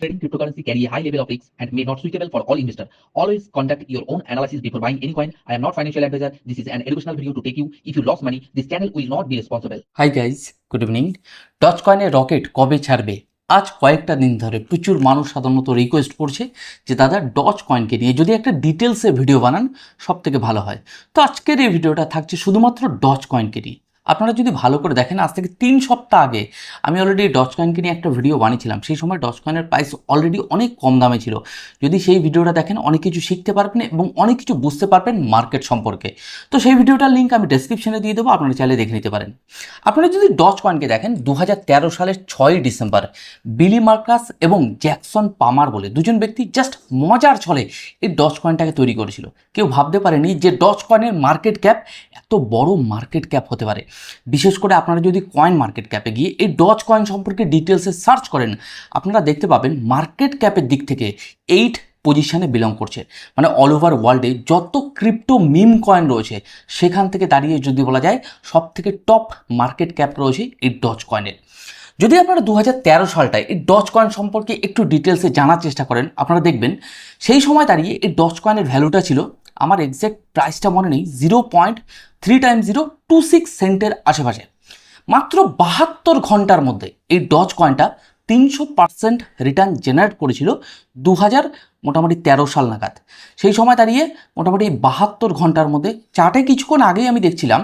Trading cryptocurrency carry a high level of risk and may not suitable for all investors. Always conduct your own analysis before buying any coin. I am not financial advisor. This is an educational video to take you. If you lost money, this channel will not be responsible. Hi guys good evening Doge কয়েনের রকেট কবে ছাড়বে আজ কয়েকটা দিন ধরে প্রচুর মানুষ সাধারণত রিকোয়েস্ট করছে যে দাদা ডচ কয়েনকে নিয়ে যদি একটা ডিটেলসে ভিডিও বানান সব থেকে ভালো হয় তো আজকের এই ভিডিওটা থাকছে শুধুমাত্র ডচ কয়েনকে নিয়ে আপনারা যদি ভালো করে দেখেন, আজ থেকে তিন সপ্তাহ আগে আমি অলরেডি ডচ কয়েনকে নিয়ে একটা ভিডিও বানিয়েছিলাম। সেই সময় ডচ কয়েনের প্রাইস অলরেডি অনেক কম দামে ছিল। যদি সেই ভিডিওটা দেখেন, অনেক কিছু শিখতে পারবেন এবং অনেক কিছু বুঝতে পারবেন মার্কেট সম্পর্কে। তো সেই ভিডিওটার লিঙ্ক আমি ডেসক্রিপশনে দিয়ে দেবো, আপনারা চাইলে দেখে নিতে পারেন। আপনারা যদি ডচ কয়েনকে দেখেন দু হাজার তেরো সালের ছয়ই ডিসেম্বর বিলি মার্কাস এবং জ্যাকসন পামার বলে দুজন ব্যক্তি জাস্ট মজার ছলে এই ডচ কয়েনটাকে তৈরি করেছিল। কেউ ভাবতে পারেনি যে ডচ কয়েনের মার্কেট ক্যাপ এত বড় মার্কেট ক্যাপ হতে পারে। বিশেষ করে আপনারা যদি কয়েন মার্কেট ক্যাপে গিয়ে এই ডচ কয়েন সম্পর্কে ডিটেলসে সার্চ করেন, আপনারা দেখতে পাবেন মার্কেট ক্যাপের দিক থেকে এইট পজিশনে বিলং করছে। মানে অল ওভার ওয়ার্ল্ডে যত ক্রিপ্টো মিম কয়েন রয়েছে, সেখান থেকে দাঁড়িয়ে যদি বলা যায় সব থেকে টপ মার্কেট ক্যাপ রয়েছে এই ডচ কয়েনের যদি আপনারা দু হাজার তেরো সালটায় এই ডচ কয়েন সম্পর্কে একটু ডিটেলসে জানার চেষ্টা করেন, আপনারা দেখবেন সেই সময় দাঁড়িয়ে এই ডচ কয়েনের ভ্যালুটা ছিল আমার এক্স্যাক্ট প্রাইসটা মনে নেই zero point three time zero two six সেন্টের আশেপাশে। মাত্র বাহাত্তর ঘণ্টার মধ্যে এই ডজ কয়েনটা তিনশো পার্সেন্ট রিটার্ন জেনারেট করেছিল দু হাজার মোটামুটি তেরো সাল নাগাদ। সেই সময় দাঁড়িয়ে মোটামুটি বাহাত্তর ঘণ্টার মধ্যে চার্টে কিছুক্ষণ আগেই আমি দেখছিলাম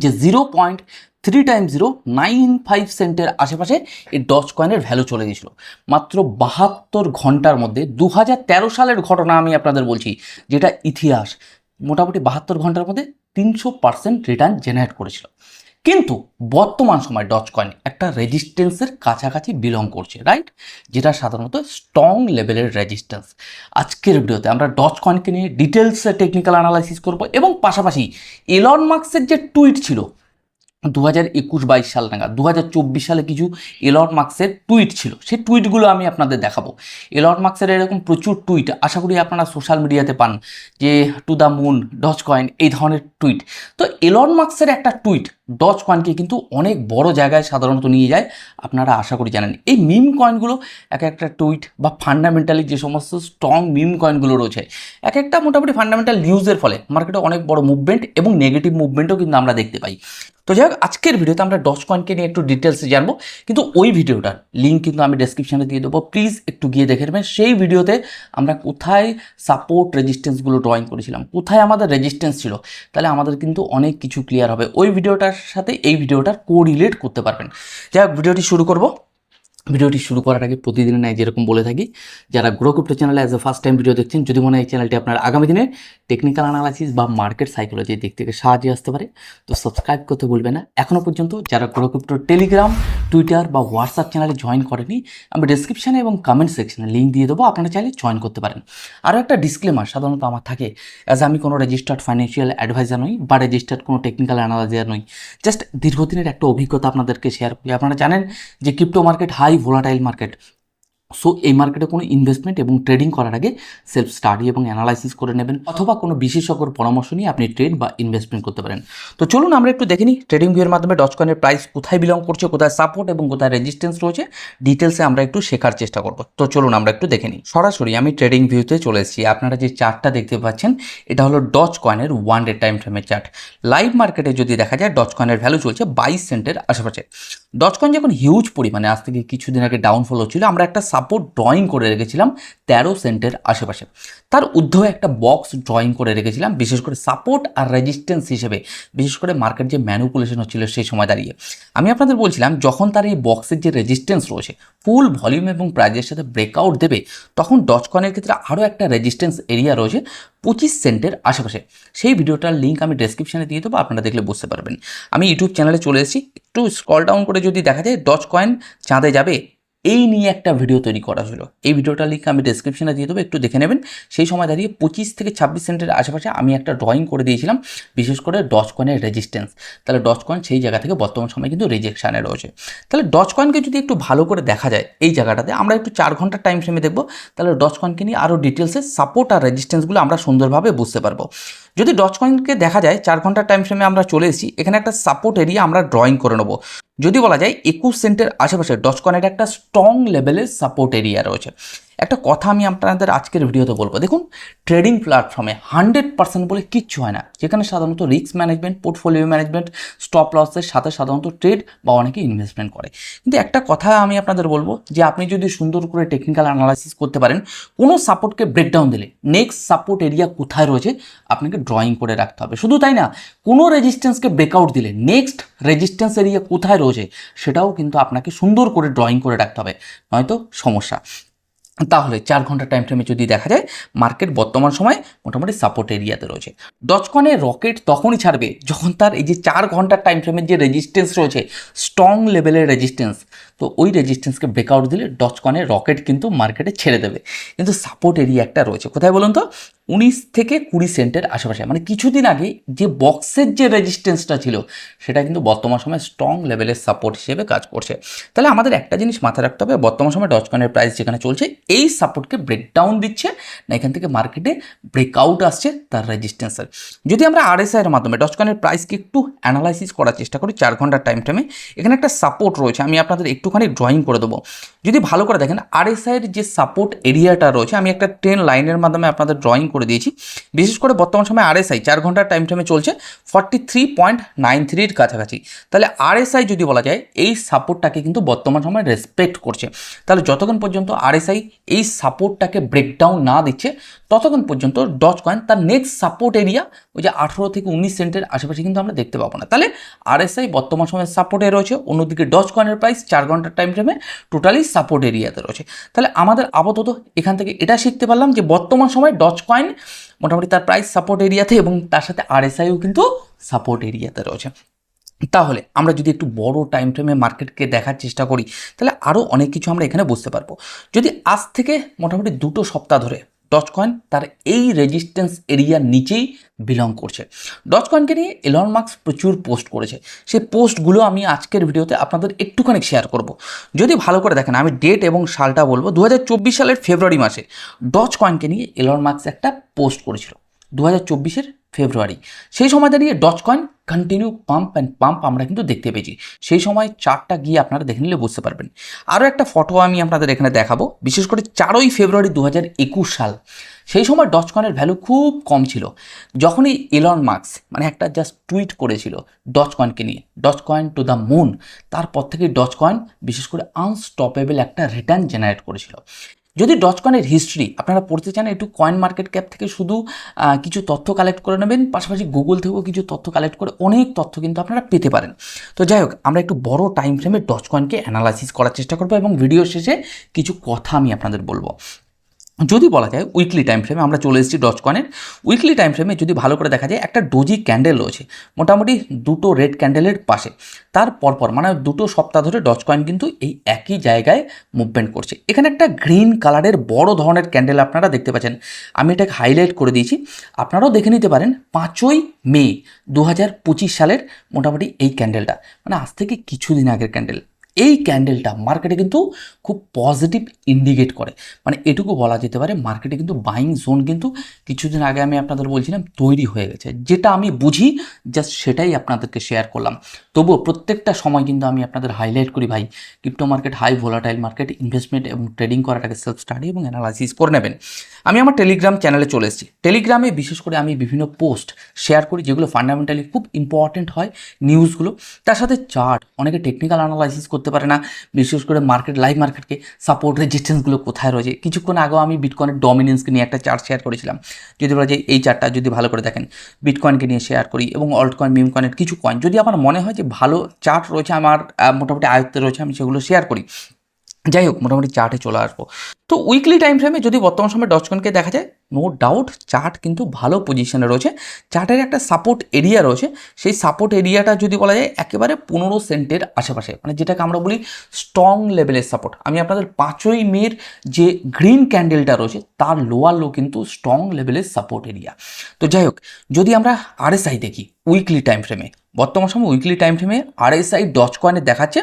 যে zero point three time zero nine five সেন্টের আশেপাশে এই ডচ কয়েনের ভ্যালু চলে গেছিল মাত্র বাহাত্তর ঘণ্টার মধ্যে দু হাজার তেরো সালের ঘটনা আমি আপনাদের বলছি, যেটা ইতিহাস। মোটামুটি বাহাত্তর ঘণ্টার মধ্যে তিনশো পার্সেন্ট রিটার্ন জেনারেট করেছিল। কিন্তু বর্তমান সময় ডচ কয়েন একটা রেজিস্ট্যান্সের কাছাকাছি বিলং করছে রাইট যেটা সাধারণত স্ট্রং লেভেলের রেজিস্ট্যান্স আজকের ভিডিওতে আমরা ডচ কয়েনকে নিয়ে ডিটেলসে টেকনিক্যাল অ্যানালাইসিস করব এবং পাশাপাশি এলন মার্কসের যে টুইট ছিল দু হাজার একুশ বাইশ সাল নাগাদ দু হাজার চব্বিশ সালে কিছু এলন মার্কসের টুইট ছিল। সেই টুইটগুলো আমি আপনাদের দেখাবো। এলন মার্কসের এরকম প্রচুর টুইট আশা করি আপনারা সোশ্যাল মিডিয়াতে পান, যে to the moon Doge coin এই ধরনের টুইট তো এলন মার্কসের একটা টুইট ডচ কয়েনকে কিন্তু অনেক বড় জায়গায় সাধারণত নিয়ে যায়, আপনারা আশা করি জানেন। এই মিম কয়েনগুলো এক একটা টুইট বা ফান্ডামেন্টালি যে সমস্ত স্ট্রং মিম কয়েনগুলো রয়েছে, এক একটা মোটামুটি ফান্ডামেন্টাল নিউজের ফলে মার্কেটে অনেক বড় মুভমেন্ট এবং নেগেটিভ মুভমেন্টও কিন্তু আমরা দেখতে পাই। তো যাই হোক, আজকের ভিডিওতে আমরা ডচ কয়েনকে নিয়ে একটু ডিটেলসে জানব। কিন্তু ওই ভিডিওটার লিঙ্ক কিন্তু আমি ডেসক্রিপশানে দিয়ে দেবো। প্লিজ একটু গিয়ে দেখে নেবেন। সেই ভিডিওতে আমরা কোথায় সাপোর্ট রেজিস্ট্যান্সগুলো ড্রয়িং করেছিলাম? কোথায় আমাদের রেজিস্ট্যান্স ছিল? তাহলে আমাদের কিন্তু অনেক কিছু ক্লিয়ার হবে। ওই ভিডিওটার সাথে এই ভিডিওটার কোরিলেট করতে পারবেন। যাই হোক, ভিডিওটি শুরু করব। ভিডিওটি শুরু করার আগে প্রতিদিনের ন্যায় যেরকম বলে থাকি, যারা গ্রো ক্রিপ্টো চ্যানেলে as a first time video দেখছেন, যদি মনে হয় এই চ্যানেলটি আপনার আগামী দিনের টেকনিক্যাল অ্যানালাইসিস বা মার্কেট সাইকোলজির দিক থেকে সাহায্যে আসতে পারে, তো সাবস্ক্রাইব করতে ভুলবে না। এখনও পর্যন্ত যারা গ্রো ক্রিপ্টোর টেলিগ্রাম টুইটার বা হোয়াটসঅ্যাপ চ্যানেলে জয়েন করেনি, আমি ডিসক্রিপশানে এবং কমেন্ট সেকশানে লিঙ্ক দিয়ে দেবো, আপনারা চাইলে জয়েন করতে পারেন। আরও একটা ডিসক্লেমার সাধারণত আমার থাকে অ্যাজ আমি কোনো রেজিস্টার্ড ফাইন্যান্সিয়াল অ্যাডভাইজার নই বা রেজিস্টার্ড কোনো টেকনিক্যাল অ্যানালাইজার নই জাস্ট দীর্ঘদিনের একটা অভিজ্ঞতা আপনাদেরকে শেয়ার করি। আপনারা জানেন যে crypto market high volatile market so এই মার্কেটে কোনো ইনভেস্টমেন্ট এবং ট্রেডিং করার আগে সেলফ স্টাডি এবং অ্যানালাইসিস করে নেবেন অথবা কোনো বিশেষজ্ঞর পরামর্শ নিয়ে আপনি ট্রেড বা ইনভেস্টমেন্ট করতে পারেন। তো চলুন আমরা একটু দেখে নিই ট্রেডিং ভিউয়ের মাধ্যমে ডচকয়েনের প্রাইস কোথায় বিলং করছে, কোথায় সাপোর্ট এবং কোথায় রেজিস্ট্যান্স রয়েছে। ডিটেলসে আমরা একটু শেখার চেষ্টা করব। তো চলুন আমরা একটু দেখে নিই। সরাসরি আমি ট্রেডিং ভিউতে চলে এসেছি। আপনারা যে চার্টটা দেখতে পাচ্ছেন, এটা হলো ডচ কয়েনের ওয়ান ডে টাইম ফ্রেমের চার্ট লাইভ মার্কেটে যদি দেখা যায় ডচ কয়েনের ভ্যালু চলছে বাইশ সেন্টের আশেপাশে। ডচ কয়েন যখন হিউজ পরিমাণে, আজ থেকে কিছুদিন আগে ডাউনফল হচ্ছিল আমরা একটা সাপোর্ট ড্রয়িং করে রেখেছিলাম তেরো সেন্টের আশেপাশে। তার ঊর্ধ্বে একটা বক্স ড্রয়িং করে রেখেছিলাম, বিশেষ করে সাপোর্ট আর রেজিস্ট্যান্স হিসেবে, বিশেষ করে মার্কেট যে ম্যানুপুলেশন হচ্ছিল সেই সময় দাঁড়িয়ে। আমি আপনাদের বলছিলাম, যখন তার এই বক্সের যে রেজিস্ট্যান্স রয়েছে ফুল ভলিউম এবং প্রাইজের সাথে ব্রেকআউট দেবে, তখন ডচ কয়েনের ক্ষেত্রে আরও একটা রেজিস্ট্যান্স এরিয়া রয়েছে পঁচিশ সেন্টের আশেপাশে। সেই ভিডিওটার লিঙ্ক আমি ডেসক্রিপশনে দিয়ে দেবো, আপনারা দেখলে বুঝতে পারবেন। আমি ইউটিউব চ্যানেলে চলে এসেছি একটু স্কল ডাউন করে যদি দেখা যায় ডচ কয়েন চাঁদে যাবে। এই নিয়ে একটা ভিডিও তৈরি করা হলো। এই ভিডিওটার লিঙ্ক আমি ডেসক্রিপশনে দিয়ে দেবো, একটু দেখে নেবেন। সেই সময় দাঁড়িয়ে পঁচিশ থেকে ছাব্বিশ সেন্টের আশেপাশে আমি একটা ড্রয়িং করে দিয়েছিলাম, বিশেষ করে ডচ কয়েনের রেজিস্ট্যান্স তাহলে ডচ কয়েন সেই জায়গা থেকে বর্তমান সময় কিন্তু রিজেকশানে রয়েছে। তাহলে ডচ কয়েনকে যদি একটু ভালো করে দেখা যায় এই জায়গাটাতে, আমরা একটু চার ঘণ্টার টাইম ফ্রেমে দেখব। তাহলে ডচ কয়েনকে নিয়ে আরও ডিটেলসে সাপোর্ট আর রেজিস্ট্যান্সগুলো আমরা সুন্দরভাবে বুঝতে পারব। যদি ডচ কয়েনকে দেখা যায়, চার ঘণ্টার টাইম ফ্রেমে আমরা চলে এসেছি, এখানে একটা সাপোর্ট এরিয়া আমরা ড্রয়িং করে নেব। যদি বলা যায়, একুশ সেন্টের আশেপাশে ডচকনের একটা স্ট্রং লেভেলের সাপোর্ট এরিয়া রয়েছে। একটা কথা আমি আপনাদের আজকের ভিডিওতে বলব। দেখুন ট্রেডিং প্ল্যাটফর্মে হান্ড্রেড পার্সেন্ট বলে কিচ্ছু হয় না। যেখানে সাধারণত risk management portfolio management stop লসের সাথে সাধারণত ট্রেড বা অনেকে ইনভেস্টমেন্ট করে। কিন্তু একটা কথা আমি আপনাদের বলব, যে আপনি যদি সুন্দর করে টেকনিক্যাল অ্যানালাইসিস করতে পারেন, কোনো সাপোর্টকে ব্রেকডাউন দিলে নেক্সট সাপোর্ট এরিয়া কোথায় রয়েছে, আপনাকে ড্রয়িং করে রাখতে হবে। শুধু তাই না, কোনো রেজিস্ট্যান্সকে ব্রেকআউট দিলে নেক্সট রেজিস্ট্যান্স এরিয়া কোথায় রয়েছে, সেটাও কিন্তু আপনাকে সুন্দর করে ড্রয়িং করে রাখতে হবে। নয়তো সমস্যা। তাহলে চার ঘণ্টা টাইম ফ্রেমে যদি দেখা যায় মার্কেট বর্তমান সময় মোটামুটি সাপোর্ট এরিয়াতে রয়েছে। ডচকনে রকেট তখনই ছাড়বে যখন তার এই যে চার ঘণ্টার টাইম ফ্রেমের যে রেজিস্ট্যান্স রয়েছে স্ট্রং লেভেলের রেজিস্ট্যান্স তো ওই রেজিস্ট্যান্সকে ব্রেকআউট দিলে ডচকনে রকেট কিন্তু মার্কেটে ছেড়ে দেবে। কিন্তু সাপোর্ট এরিয়া একটা রয়েছে। কোথায় বলুন তো? উনিশ থেকে কুড়ি সেন্টের আশেপাশে। মানে কিছুদিন আগে যে বক্সের যে রেজিস্ট্যান্সটা ছিল, সেটা কিন্তু বর্তমান সময় স্ট্রং লেভেলের সাপোর্ট হিসেবে কাজ করছে। তাহলে আমাদের একটা জিনিস মাথায় রাখতে হবে, বর্তমান সময় ডচকনের প্রাইস যেখানে চলছে, এই সাপোর্টকে ব্রেকডাউন দিচ্ছে, না এখান থেকে মার্কেটে ব্রেকআউট আসছে তার রেজিস্ট্যান্সের যদি আমরা আরএসআই এর মাধ্যমে ডচকনের প্রাইসকে একটু অ্যানালাইসিস করার চেষ্টা করি, চার ঘণ্টার টাইম টাইমে এখানে একটা সাপোর্ট রয়েছে, আমি আপনাদের একটুখানি ড্রয়িং করে দেবো। যদি ভালো করে দেখেন আরএসআই এর যে সাপোর্ট এরিয়াটা রয়েছে, আমি একটা ট্রেন লাইনের মাধ্যমে আপনাদের ড্রয়িং করে দিয়েছি। বিশেষ করে বর্তমান সময় আরএসআই চার ঘণ্টার টাইম ফ্রেমে চলছে ফর্টি থ্রি পয়েন্ট নাইন থ্রির কাছাকাছি। তাহলে আরএসআই যদি বলা যায়, এই সাপোর্টটাকে কিন্তু বর্তমান সময় রেসপেক্ট করছে। তাহলে যতক্ষণ পর্যন্ত আরএসআই এই সাপোর্টটাকে ব্রেকডাউন না দিচ্ছে, ততক্ষণ পর্যন্ত ডচ কয়েন তার নেক্সট সাপোর্ট এরিয়া ওই যে আঠেরো থেকে উনিশ সেন্টের আশেপাশে কিন্তু আমরা দেখতে পাবো না। তাহলে আরএসআই বর্তমান সময় সাপোর্টে রয়েছে, অন্যদিকে ডচ কয়েনের প্রাইস চার ঘণ্টার টাইম ফ্রেমে টোটালি সাপোর্ট এরিয়াতে রয়েছে। তাহলে আমাদের আপাতত এখান থেকে এটা শিখতে পারলাম যে বর্তমান সময় ডচ কয়েন মোটামুটি তার প্রাইস সাপোর্ট এরিয়াতে এবং তার সাথে আরএসআইও কিন্তু সাপোর্ট এরিয়াতে রয়েছে। তাহলে আমরা যদি একটু বড় টাইম ফ্রেমে মার্কেটকে দেখার চেষ্টা করি, তাহলে আরও অনেক কিছু আমরা এখানে বুঝতে পারব। যদি আজ থেকে মোটামুটি দুটো সপ্তাহ ধরে ডচ কয়েন তার এই রেজিস্ট্যান্স এরিয়ার নিচেই বিলং করছে। ডচ কয়েনকে নিয়ে এলন মার্কস প্রচুর পোস্ট করেছে। সেই পোস্টগুলো আমি আজকের ভিডিওতে আপনাদের একটুখানি শেয়ার করব। যদি ভালো করে দেখেন, আমি ডেট এবং সালটা বলব দু হাজার চব্বিশ সালের ফেব্রুয়ারি মাসে ডচ কয়েনকে নিয়ে এলন মার্কস একটা পোস্ট করেছিল। দু হাজার চব্বিশের ফেব্রুয়ারি। সেই সময় দাঁড়িয়ে Doge coin continue pump and pump আমরা কিন্তু দেখতে পেয়েছি। সেই সময় চারটা গিয়ে আপনারা দেখে নিলে বুঝতে পারবেন। আরও একটা ফটো আমি আপনাদের এখানে দেখাবো। বিশেষ করে চারই ফেব্রুয়ারি দু হাজার একুশ সাল, সেই সময় ডচ কয়েনের ভ্যালু খুব কম ছিল। যখনই এলন মার্কস মানে একটা জাস্ট টুইট করেছিল ডচ কয়েনকে নিয়ে Doge coin to the moon তারপর থেকে ডচ কয়েন বিশেষ করে আনস্টপেবল একটা রিটার্ন জেনারেট করেছিল। যদি ডচকনের হিস্ট্রি আপনারা পড়তে চান একটু কয়েন মার্কেট ক্যাপ থেকে শুধু কিছু তথ্য কালেক্ট করে নেবেন, পাশাপাশি গুগল থেকেও কিছু তথ্য কালেক্ট করে অনেক তথ্য কিন্তু আপনারা পেতে পারেন। তো যাই হোক, আমরা একটু বড় টাইম ফ্রেমে ডচকয়েনকে অ্যানালাইসিস করার চেষ্টা করব এবং ভিডিও শেষে কিছু কথা আমি আপনাদের বলব। যদি বলা যায় উইকলি টাইম ফ্রেমে আমরা চলে এসেছি ডচ কয়েনের উইকলি টাইম ফ্রেমে যদি ভালো করে দেখা যায়, একটা ডোজি ক্যান্ডেল রয়েছে, মোটামুটি দুটো রেড ক্যান্ডেলের পাশে। তার পরপর মানে দুটো সপ্তাহ ধরে ডচ কয়েন কিন্তু এই একই জায়গায় মুভমেন্ট করছে। এখানে একটা গ্রিন কালারের বড় ধরনের ক্যান্ডেল আপনারা দেখতে পাচ্ছেন। আমি এটাকে হাইলাইট করে দিয়েছি। আপনারাও দেখে নিতে পারেন, পাঁচই মে দু হাজার পঁচিশ সালের মোটামুটি এই ক্যান্ডেলটা মানে আজ থেকে কিছুদিন আগের ক্যান্ডেল এই ক্যান্ডেলটা মার্কেটে কিন্তু খুব পজিটিভ ইন্ডিকেট করে। মানে এটুকু বলা যেতে পারে মার্কেটে কিন্তু বাইং জোন কিন্তু কিছুদিন আগে আমি আপনাদের বলছিলাম তৈরি হয়ে গেছে। যেটা আমি বুঝি জাস্ট সেটাই আপনাদেরকে শেয়ার করলাম। তবুও প্রত্যেকটা সময় কিন্তু আমি আপনাদের হাইলাইট করি ভাই crypto market high volatile market investment এবং ট্রেডিং করাটাকে সেলফ স্টাডি এবং অ্যানালাইসিস করে নেবেন। আমি আমার টেলিগ্রাম চ্যানেলে চলে এসেছি। টেলিগ্রামে বিশেষ করে আমি বিভিন্ন পোস্ট শেয়ার করি, যেগুলো ফান্ডামেন্টালি খুব ইম্পর্টেন্ট হয় নিউজগুলো তার সাথে চার্ট অনেকে টেকনিক্যাল অ্যানালাইসিস করতে পারে না। বিশেষ করে মার্কেট লাইভ মার্কেটকে সাপোর্ট রেজিস্ট্যান্সগুলো কোথায় রয়েছে? কিছুক্ষণ আগেও আমি বিটকয়েনের ডমিনেন্সকে নিয়ে একটা চার্ট শেয়ার করেছিলাম। যদি বলা যায় এই চার্টটা যদি ভালো করে দেখেন বিটকয়েনকে নিয়ে শেয়ার করি এবং অল্ট কয়েন মিম কয়েনের কিছু কয়েন যদি আমার মনে হয় যে ভালো চার্ট রয়েছে, আমার মোটামুটি আয়ত্তে রয়েছে, আমি সেগুলো শেয়ার করি যাই হোক মোটামুটি চার্টে চলে আসব। তো উইকলি টাইম ফ্রেমে যদি বর্তমান সময় ডচকনকে দেখা যায় নো ডাউট চার্ট কিন্তু ভালো পজিশনে রয়েছে। চার্টের একটা সাপোর্ট এরিয়া রয়েছে। সেই সাপোর্ট এরিয়াটা যদি বলা যায়, একেবারে পনেরো সেন্টের আশেপাশে। মানে যেটাকে আমরা বলি স্ট্রং লেভেলের সাপোর্ট আমি আপনাদের পাঁচই মের যে গ্রিন ক্যান্ডেলটা রয়েছে, তার লোয়ার লো কিন্তু স্ট্রং লেভেলের সাপোর্ট এরিয়া তো যাই হোক যদি আমরা আরএসআই দেখি উইকলি টাইম ফ্রেমে বর্তমান সময় উইকলি টাইম ফ্রেমে আরএসআই ডচ কয়েনে দেখাচ্ছে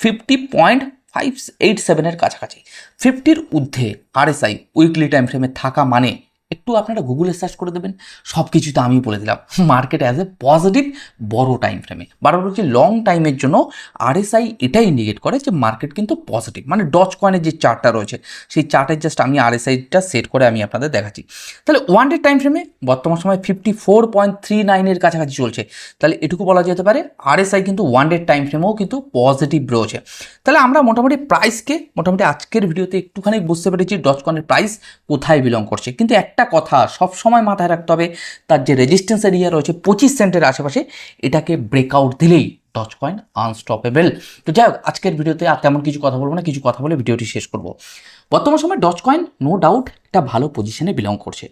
ফিফটি পয়েন্ট ফাইভ এইট সেভেনের কাছাকাছি। ফিফটির ঊর্ধ্বে আরএসআই উইকলি টাইম ফ্রেমে থাকা মানে একটু আপনারা গুগলে সার্চ করে দেবেন সব কিছু তো আমি বলে দিলাম। মার্কেট অ্যাজ এ পজিটিভ বড় টাইম ফ্রেমে বারবার বলছি লং টাইমের জন্য আরএসআই এটাই ইন্ডিকেট করে যে মার্কেট কিন্তু পজিটিভ মানে ডচ কয়েনের যে চার্টটা রয়েছে, সেই চার্টের জাস্ট আমি আরএসআইটা সেট করে আমি আপনাদের দেখাচ্ছি। তাহলে ওয়ান ডে টাইম ফ্রেমে বর্তমান সময় ফিফটি ফোর পয়েন্ট থ্রি নাইনের কাছাকাছি চলছে। তাহলে এটুকু বলা যেতে পারে আরএসআই কিন্তু ওয়ান ডে টাইম ফ্রেমেও কিন্তু পজিটিভ রয়েছে। তাহলে আমরা মোটামুটি প্রাইসকে মোটামুটি আজকের ভিডিওতে একটুখানি বুঝতে পেরেছি ডচ কয়েনের প্রাইস কোথায় বিলং করছে। কিন্তু একটা কথা সব সময় মাথায় রাখতে হবে, তার যে রেজিস্ট্যান্স এরিয়া রয়েছে পঁচিশ সেন্টের আশেপাশে, এটাকে ব্রেকআউট দিলেই টচ কয়েন আনস্টপেবল তো যাই হোক, আজকের ভিডিওতে আর তেমন কিছু কথা বলব না, কিছু কথা বলে ভিডিওটি শেষ করব। বর্তমান সময় ডচ কয়েন নো ডাউট একটা ভালো পজিশনে বিলং করছে।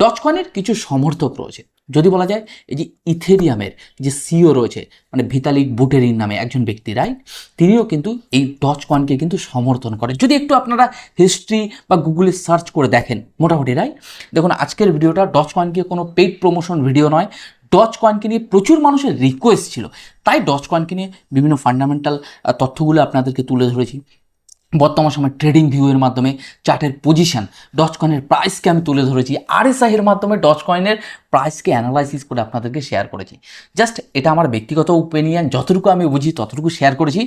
ডচ কয়েনের কিছু সমর্থক রয়েছে। যদি বলা যায় এই যে ইথেরিয়ামের যে সিও রয়েছে মানে ভিতালিক বুটেরিন নামে একজন ব্যক্তি রাইট তিনিও কিন্তু এই ডচ কয়েনকে কিন্তু সমর্থন করে। যদি একটু আপনারা হিস্ট্রি বা গুগলে সার্চ করে দেখেন, মোটামুটি রাইট দেখুন, আজকের ভিডিওটা ডচ কয়েনকে কোনো পেইড প্রমোশন ভিডিও নয়। ডচ কয়েনকে নিয়ে প্রচুর মানুষের রিকোয়েস্ট ছিল। তাই ডচ কয়েনকে নিয়ে বিভিন্ন ফান্ডামেন্টাল তথ্যগুলো আপনাদেরকে তুলে ধরেছি। বর্তমান সময় ট্রেডিং ভিউয়ের মাধ্যমে চার্টের পজিশন ডচ কয়েনের প্রাইসকে আমি তুলে ধরেছি আরএসআই এর মাধ্যমে ডচ কয়েনের প্রাইসকে অ্যানালাইসিস করে আপনাদেরকে শেয়ার করেছি। জাস্ট এটা আমার ব্যক্তিগত ওপিনিয়ন যতটুকু আমি বুঝি ততটুকু শেয়ার করেছি।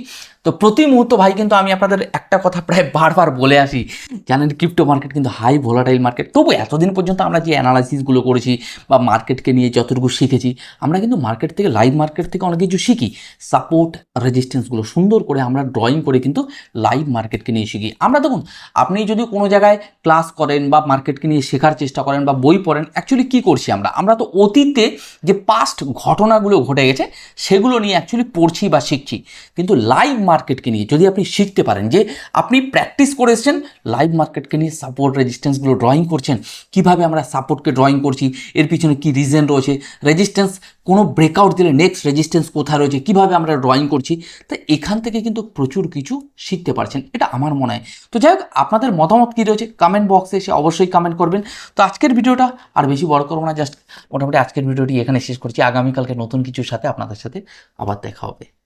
তো প্রতি মুহূর্ত ভাই কিন্তু আমি আপনাদের একটা কথা প্রায় বারবার বলে আসি, জানেন ক্রিপ্টো মার্কেট কিন্তু হাই ভোলাটাইল মার্কেট তবু এতদিন পর্যন্ত আমরা যে অ্যানালাইসিসগুলো করেছি বা মার্কেটকে নিয়ে যতটুকু শিখেছি, আমরা কিন্তু মার্কেট থেকে লাইভ মার্কেট থেকে অনেক কিছু শিখি। সাপোর্ট রেজিস্ট্যান্সগুলো সুন্দর করে আমরা ড্রয়িং করে কিন্তু লাইভ মার্কেটকে নিয়ে শিখি। আমরা দেখুন, আপনি যদি কোনো জায়গায় ক্লাস করেন বা মার্কেটকে নিয়ে শেখার চেষ্টা করেন বা বই পড়েন অ্যাকচুয়ালি কী করছি আমরা? আমরা তো অতীতে যে পাস্ট ঘটনাগুলো ঘটে গেছে, সেগুলো নিয়ে অ্যাকচুয়ালি পড়ছি বা শিখছি। কিন্তু লাইভ মার্কেটকে নিয়ে যদি আপনি শিখতে পারেন যে আপনি প্র্যাকটিস করে এসেছেন লাইভ মার্কেটকে নিয়ে সাপোর্ট রেজিস্ট্যান্সগুলো ড্রয়িং করছেন, কীভাবে আমরা সাপোর্টকে ড্রয়িং করছি, এর পিছনে কি রিজন রয়েছে রেজিস্ট্যান্স কোনো ব্রেকআউট দিলে নেক্সট রেজিস্ট্যান্স কোথায় রয়েছে, কীভাবে আমরা ড্রয়িং করছি, তো এখান থেকে কিন্তু প্রচুর কিছু শিখতে পারছেন। এটা আমার মনে হয়। তো যাই হোক, আপনাদের মতামত কী রয়েছে কমেন্ট বক্সে এসে অবশ্যই কমেন্ট করবেন। তো আজকের ভিডিওটা আর বেশি বড় করব না জাস্ট মোটামুটি আজকের ভিডিওটি এখানে শেষ করছি। আগামীকালকে নতুন কিছুর সাথে আপনাদের সাথে আবার দেখা হবে।